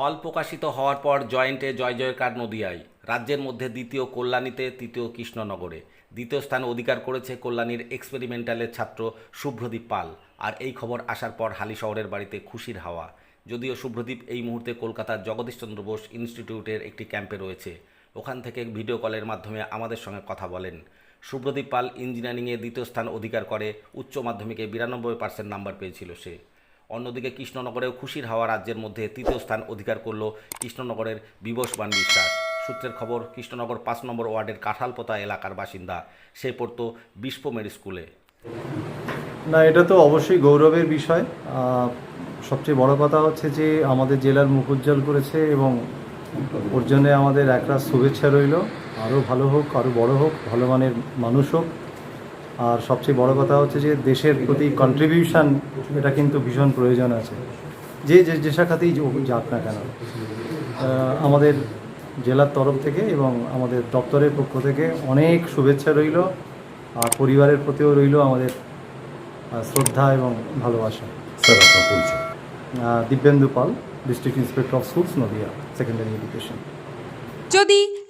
ফল প্রকাশিত হওয়ার পর জয়েন্টে জয় জয়কার নদিয়ায়, রাজ্যের মধ্যে দ্বিতীয় কল্যাণীতে তৃতীয় কৃষ্ণনগরে। দ্বিতীয় স্থান অধিকার করেছে কল্যাণীর এক্সপেরিমেন্টালের ছাত্র শুভ্রদীপ পাল। আর এই খবর আসার পর হালি শহরের বাড়িতে খুশির হাওয়া। যদিও শুভ্রদীপ এই মুহূর্তে কলকাতার জগদীশচন্দ্র বোস ইনস্টিটিউটের একটি ক্যাম্পে রয়েছে। ওখান থেকে ভিডিও কলের মাধ্যমে আমাদের সঙ্গে কথা বলেন। শুভ্রদীপ পাল ইঞ্জিনিয়ারিংয়ে দ্বিতীয় স্থান অধিকার করে, উচ্চ মাধ্যমিকে বিরানব্বই পার্সেন্ট নাম্বার পেয়েছিল সে। অন্যদিকে কৃষ্ণনগরেও খুশির হাওয়া রাজ্যের মধ্যে তৃতীয় স্থান অধিকার করল কৃষ্ণনগরের বিবশবান বিশ্বাস। সূত্রের খবর, কৃষ্ণনগর পাঁচ নম্বর ওয়ার্ডের কাঁঠালপোতা এলাকার বাসিন্দা। সে পড়তো বিশ্বমের স্কুলে। না, এটা তো অবশ্যই গৌরবের বিষয়। সবচেয়ে বড় কথা হচ্ছে যে আমাদের জেলার মুখ উজ্জ্বল করেছে এবং ওর জন্য আমাদের একরাশ শুভেচ্ছা রইল। আরও ভালো হোক, আরও বড় হোক, ভালো মানের মানুষ হোক। আর সবচেয়ে বড় কথা হচ্ছে যে দেশের প্রতি কন্ট্রিবিউশন এটা কিন্তু ভীষণ প্রয়োজন আছে। যে যে যে শাখাতেই যাক না কেন আমাদের জেলার তরফ থেকে এবং আমাদের দপ্তরের পক্ষ থেকে অনেক শুভেচ্ছা রইল আর পরিবারের প্রতিও রইল আমাদের শ্রদ্ধা এবং ভালোবাসা। স্যার আপনার পরিচয় Dibyendu Pal district inspector of schools Nadia secondary education যদি